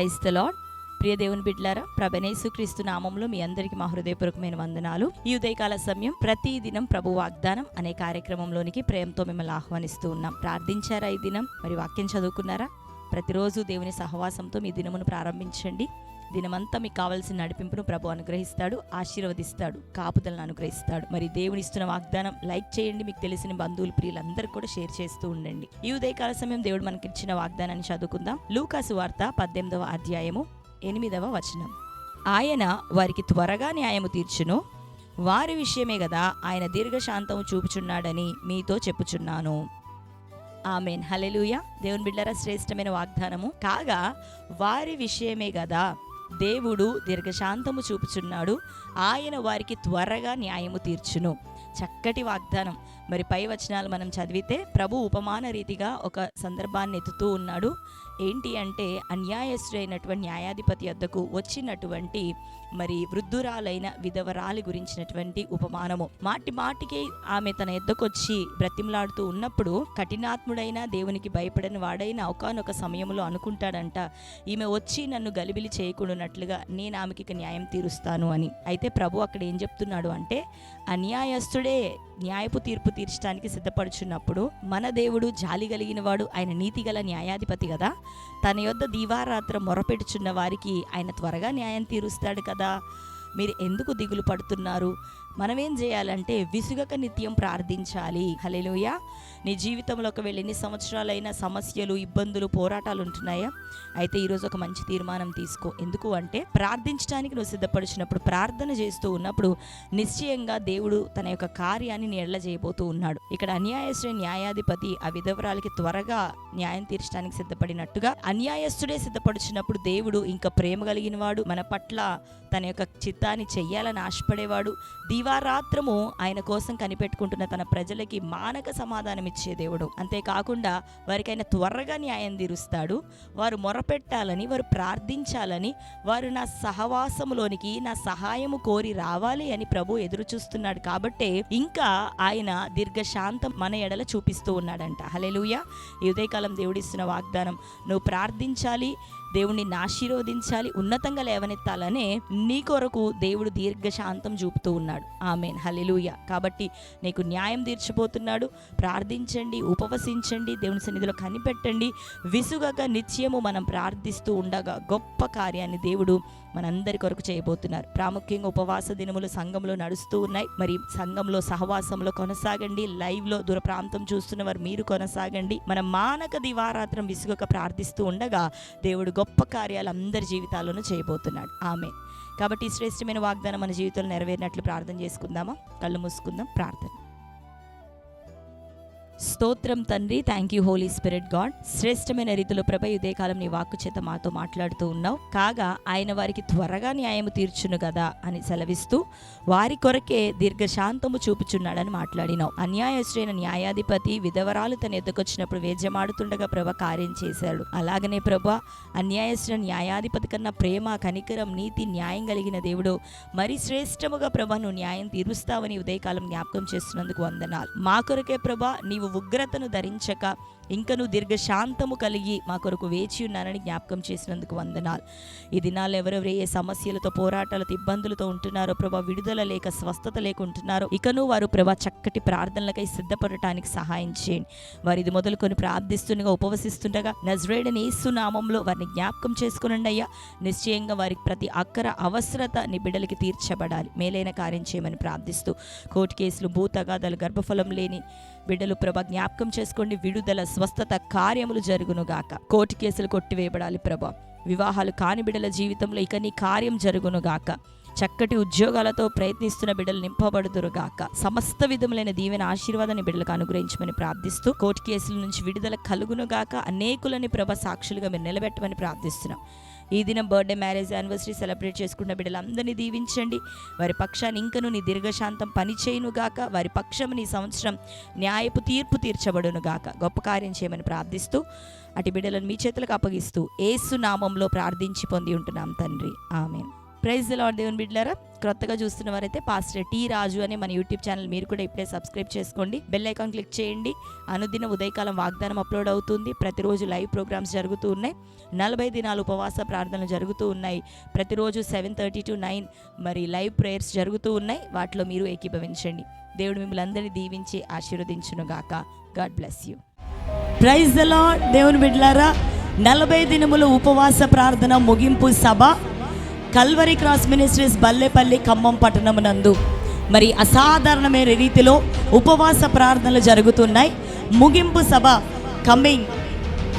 Praise the lord ప్రియ దేవుని బిడ్లారా ప్రభనేసు క్రీస్తు నామంలో మీ అందరికీ మా హృదయపూర్వకమైన వందనాలు. ఈ ఉదయకాల సమయం ప్రతి దినం ప్రభు వాగ్దానం అనే కార్యక్రమంలోనికి ప్రేమతో మిమ్మల్ని ఆహ్వానిస్తూ ఉన్నాం. ప్రార్థించారా ఈ దినం? మరి వాక్యం చదువుకున్నారా? ప్రతిరోజు దేవుని సహవాసంతో మీ దినమును ప్రారంభించండి. దినమంతా మీకు కావాల్సిన నడిపింపును ప్రభు అనుగ్రహిస్తాడు ఆశీర్వదిస్తాడు కాపుదలను అనుగ్రహిస్తాడు. మరి దేవుని ఇస్తున్న వాగ్దానం లైక్ చేయండి మీకు తెలిసిన బంధువులు ప్రియులందరూ కూడా షేర్ చేస్తూ ఉండండి. ఈ ఉదయకాల సమయం దేవుడు మనకి ఇచ్చిన వాగ్దానాన్ని చదువుకుందాం. లూకాసు వార్త పద్దెనిమిదవ అధ్యాయము ఎనిమిదవ వచనం. ఆయన వారికి త్వరగా న్యాయము తీర్చును. వారి విషయమే కదా ఆయన దీర్ఘశాంతము చూపుచున్నాడని మీతో చెప్పుచున్నాను. ఆమెన్. హలెలుయ దేవుని బిడ్డరా శ్రేష్టమైన వాగ్దానము. కాగా వారి విషయమే కదా దేవుడు దీర్ఘశాంతము చూపుచున్నాడు. ఆయన వారికి త్వరగా న్యాయము తీర్చును. చక్కటి వాగ్దానం. మరి పై వచనాలు మనం చదివితే ప్రభు ఉపమాన రీతిగా ఒక సందర్భాన్ని ఎత్తుతూ ఉన్నాడు. ఏంటి అంటే అన్యాయస్తుడైనటువంటి న్యాయాధిపతి వద్దకు వచ్చినటువంటి మరి వృద్ధురాలైన విధవరాలి గురించినటువంటి ఉపమానము. మాటి మాటికి ఆమె తన ఎద్దకొచ్చి బ్రతిమలాడుతూ ఉన్నప్పుడు కఠినాత్ముడైన దేవునికి భయపడని వాడైన ఒకనొక సమయంలో అనుకుంటాడంట ఈమె వచ్చి నన్ను గలిబిలి చేయకుండానట్లుగా నేను ఆమెకి ఇక న్యాయం తీరుస్తాను అని. అయితే ప్రభు అక్కడ ఏం చెప్తున్నాడు అంటే అన్యాయస్తుడే న్యాయపు తీర్పు తీర్చడానికి సిద్ధపడుచున్నప్పుడు మన దేవుడు జాలి కలిగిన వాడు ఆయన నీతి గల న్యాయాధిపతి కదా. తన యొద్ద దీవారాత్ర మొరపెడుచున్న వారికి ఆయన త్వరగా న్యాయం తీరుస్తాడు కదా. మీరు ఎందుకు దిగులు పడుతున్నారు? మనం ఏం చేయాలంటే విసుగక నిత్యం ప్రార్థించాలి. హలేలోయ నీ జీవితంలో ఒకవేళ ఎన్ని సంవత్సరాలైన సమస్యలు ఇబ్బందులు పోరాటాలు ఉంటున్నాయా? అయితే ఈరోజు ఒక మంచి తీర్మానం తీసుకో. ఎందుకు అంటే ప్రార్థించడానికి నువ్వు సిద్ధపడిచినప్పుడు ప్రార్థన చేస్తూ ఉన్నప్పుడు నిశ్చయంగా దేవుడు తన యొక్క కార్యాన్ని నీళ్ళ చేయబోతూ ఉన్నాడు. ఇక్కడ అన్యాయస్తుడే న్యాయాధిపతి ఆ విధవరాలకి త్వరగా న్యాయం తీర్చడానికి సిద్ధపడినట్టుగా అన్యాయస్తుడే సిద్ధపడుచున్నప్పుడు దేవుడు ఇంకా ప్రేమ కలిగిన వాడు మన పట్ల తన యొక్క చిత్తాన్ని చెయ్యాలని ఆశపడేవాడు. దీ దివారాత్రము ఆయన కోసం కనిపెట్టుకుంటున్న తన ప్రజలకి మానక సమాధానం ఇచ్చే దేవుడు. అంతేకాకుండా వారికి ఆయన త్వరగా న్యాయం తీరుస్తాడు. వారు మొరపెట్టాలని వారు ప్రార్థించాలని వారు నా సహవాసములోనికి నా సహాయము కోరి రావాలి అని ప్రభు ఎదురు చూస్తున్నాడు. కాబట్టే ఇంకా ఆయన దీర్ఘశాంతం మన ఎడల చూపిస్తూ ఉన్నాడంట. హలెలుయ ఈ ఉదయకాలం దేవుడిస్తున్న వాగ్దానం నువ్వు ప్రార్థించాలి దేవుణ్ణి ఆశీర్వదించాలి ఉన్నతంగా లేవనెత్తాలనే నీ కొరకు దేవుడు దీర్ఘశాంతం చూపుతూ ఉన్నాడు. ఆమెన్. హలెలుయ కాబట్టి నీకు న్యాయం తీర్చిపోతున్నాడు. ప్రార్థించండి ఉపవసించండి దేవుని సన్నిధిలో కనిపెట్టండి. విసుగక నిత్యము మనం ప్రార్థిస్తూ ఉండగా గొప్ప కార్యాన్ని దేవుడు మనందరి కొరకు చేయబోతున్నారు. ప్రాముఖ్యంగా ఉపవాస దినములు సంఘంలో నడుస్తూ ఉన్నాయి. మరి సంఘంలో సహవాసంలో కొనసాగండి. లైవ్లో దూర ప్రాంతం చూస్తున్న వారు మీరు కొనసాగండి. మన మానక దివారాత్రం విసుగక ప్రార్థిస్తూ ఉండగా దేవుడు గొప్ప కార్యాలు అందరి జీవితాల్లోనూ చేయబోతున్నాడు. ఆమె కాబట్టి ఈ శ్రేష్టమైన వాగ్దానం మన జీవితంలో నెరవేరినట్లు ప్రార్థన చేసుకుందామా? కళ్ళు మూసుకుందాం ప్రార్థన. స్తోత్రం తండ్రి. Thank you holy spirit God శ్రేష్టమైన రీతిలో ప్రభ ఉదయకాలం నీ వాక్కు చేత మాతో మాట్లాడుతూ ఉన్నావు. కాగా ఆయన వారికి త్వరగా న్యాయము తీర్చును కదా అని సెలవిస్తూ వారి కొరకే దీర్ఘశాంతము చూపుచున్నాడని మాట్లాడినావు. అన్యాయశ్రైన న్యాయాధిపతి విధవరాలు తన ఎదుకొచ్చినప్పుడు వేద్యమాడుతుండగా ప్రభ కార్యం చేశాడు. అలాగనే ప్రభ అన్యాయశ్రైన న్యాయాధిపతి కన్నా ప్రేమ కనికరం నీతి న్యాయం కలిగిన దేవుడు. మరి శ్రేష్టముగా ప్రభ నువ్వు న్యాయం తీరుస్తావని ఉదయకాలం జ్ఞాపకం చేస్తున్నందుకు వందనాలు. మా కొరకే ప్రభ నీవు ఉగ్రతను ధరించక ఇంకను దీర్ఘశాంతము కలిగి మా కొరకు వేచి ఉన్నానని జ్ఞాపకం చేసినందుకు వందనాలు. ఈ దినాలు ఎవరెవరు ఏ సమస్యలతో పోరాటాలతో ఇబ్బందులతో ఉంటున్నారో ప్రభా విడుదల లేక స్వస్థత లేకుంటున్నారో ఇకను వారు ప్రభా చక్కటి ప్రార్థనలకై సిద్ధపడటానికి సహాయం చేయండి. వారు ఇది మొదలుకొని ప్రార్థిస్తుండగా ఉపవసిస్తుండగా నజరేడని నామంలో వారిని జ్ఞాపకం చేసుకునండి అయ్యా. నిశ్చయంగా వారికి ప్రతి అక్కర అవసరత నీ బిడ్డలకి తీర్చబడాలి. మేలైన కార్యం చేయమని ప్రార్థిస్తూ కోర్టు కేసులు భూతగాదాలు గర్భఫలం లేని బిడ్డలు ప్రభ జ్ఞాపకం చేసుకోండి. విడుదల స్వస్థత కార్యములు జరుగునుగాక. కోర్టు కేసులు కొట్టివేయబడాలి ప్రభ. వివాహాలు కాని బిడ్డల జీవితంలో ఇక నీ కార్యం జరుగునుగాక. చక్కటి ఉద్యోగాలతో ప్రయత్నిస్తున్న బిడ్డలు నింపబడుదురుగాక. సమస్త విధములైన దీవెన ఆశీర్వాదాన్ని బిడ్డలకు అనుగ్రహించమని ప్రార్థిస్తూ కోర్టు కేసుల నుంచి విడుదల కలుగునుగాక. అనేకులని ప్రభ సాక్షులుగా మీరు నిలబెట్టమని ప్రార్థిస్తున్నాం. ఈ దినం బర్త్డే మ్యారేజ్ యానివర్సరీ సెలబ్రేట్ చేసుకున్న బిడ్డలందరినీ దీవించండి. వారి పక్షాన్ని ఇంకను నీ దీర్ఘశాంతం పనిచేయునుగాక వారి పక్షం నీ సంవత్సరం న్యాయపు తీర్పు తీర్చబడునుగాక గొప్ప కార్యం చేయమని ప్రార్థిస్తూ అటు బిడ్డలను మీ చేతులకు అప్పగిస్తూ ఏసు నామంలో ప్రార్థించి పొంది ఉంటున్నాం తండ్రి. ఆమెను. ప్రైజ్ లాడ్ దేవుని బిడ్డారా క్రొత్తగా చూస్తున్న వారైతే పాస్టర్ టీ రాజు అనే మన యూట్యూబ్ ఛానల్ మీరు కూడా ఇప్పుడే సబ్స్క్రైబ్ చేసుకోండి. బెల్ ఐకాన్ క్లిక్ చేయండి. అనుదిన ఉదయకాలం వాగ్దానం అప్లోడ్ అవుతుంది. ప్రతిరోజు లైవ్ ప్రోగ్రామ్స్ జరుగుతూ ఉన్నాయి. నలభై దినాలు ఉపవాస ప్రార్థనలు జరుగుతూ ఉన్నాయి. ప్రతిరోజు సెవెన్ థర్టీ టు నైన్ మరి లైవ్ ప్రేయర్స్ జరుగుతూ ఉన్నాయి. వాటిలో మీరు ఏకీభవించండి. దేవుడు మిమ్మల్ని అందరినీ దీవించి ఆశీర్వదించును గాక. God bless you. Praise the lord దేవుని బిడ్లారా నలభై దినముల ఉపవాస ప్రార్థన ముగింపు సభ. Calvary cross ministries Ballepalli Khammam పట్టణమునందు. మరి అసాధారణమైన రీతిలో ఉపవాస ప్రార్థనలు జరుగుతున్నాయి. ముగింపు సభ కమింగ్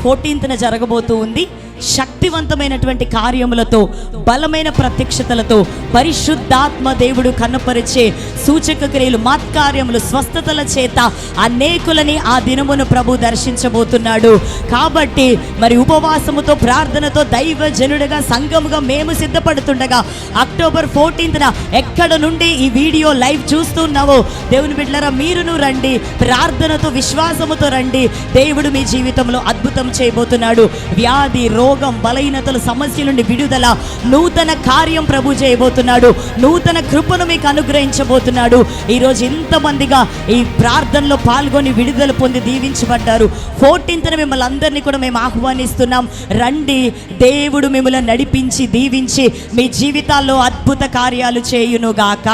ఫోర్టీన్త్న జరగబోతూ ఉంది. శక్తివంతమైనటువంటి కార్యములతో బలమైన ప్రత్యక్షతలతో పరిశుద్ధాత్మ దేవుడు కనపరిచే సూచక క్రియలు మత్కార్యములు స్వస్థతల చేత అనేకులని ఆ దినమును ప్రభు దర్శించబోతున్నాడు. కాబట్టి మరి ఉపవాసముతో ప్రార్థనతో దైవ జనుడిగా సంఘముగా మేము సిద్ధపడుతుండగా అక్టోబర్ ఫోర్టీన్త్న ఎక్కడ నుండి ఈ వీడియో లైవ్ చూస్తున్నావో దేవుని బిడ్డలరా మీరును రండి ప్రార్థనతో విశ్వాసముతో రండి. దేవుడు మీ జీవితంలో అద్భుతం చేయబోతున్నాడు. వ్యాధి రో రోగం బలహీనతలు సమస్యల నుండి విడుదల నూతన కార్యం ప్రభు చేయబోతున్నాడు. నూతన కృపను మీకు అనుగ్రహించబోతున్నాడు. ఈరోజు ఇంతమందిగా ఈ ప్రార్థనలో పాల్గొని విడుదల పొంది దీవించబడ్డారు. ఫోర్టీన్త్న మిమ్మల్ని అందరినీ కూడా మేము ఆహ్వానిస్తున్నాం. రండి దేవుడు మిమ్మల్ని నడిపించి దీవించి మీ జీవితాల్లో అద్భుత కార్యాలు చేయునుగాక.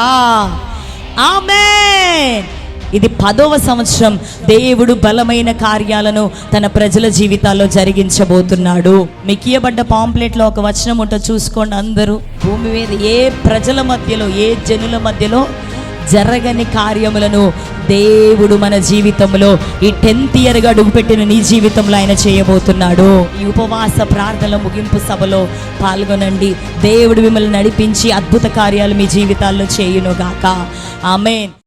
ఆమె ఇది పదవ సంవత్సరం దేవుడు బలమైన కార్యాలను తన ప్రజల జీవితాల్లో జరిగించబోతున్నాడు. మీకు ఇయ్యబడ్డ పాంప్లెట్లో ఒక వచనం ఉంటో చూసుకోండి అందరూ. భూమి మీద ఏ ప్రజల మధ్యలో ఏ జనుల మధ్యలో జరగని కార్యములను దేవుడు మన జీవితంలో ఈ టెన్త్ ఇయర్గా అడుగుపెట్టిన నీ జీవితంలో ఆయన చేయబోతున్నాడు. ఈ ఉపవాస ప్రార్థనల ముగింపు సభలో పాల్గొనండి. దేవుడు మిమ్మల్ని నడిపించి అద్భుత కార్యాలు మీ జీవితాల్లో చేయునుగాక. ఆమె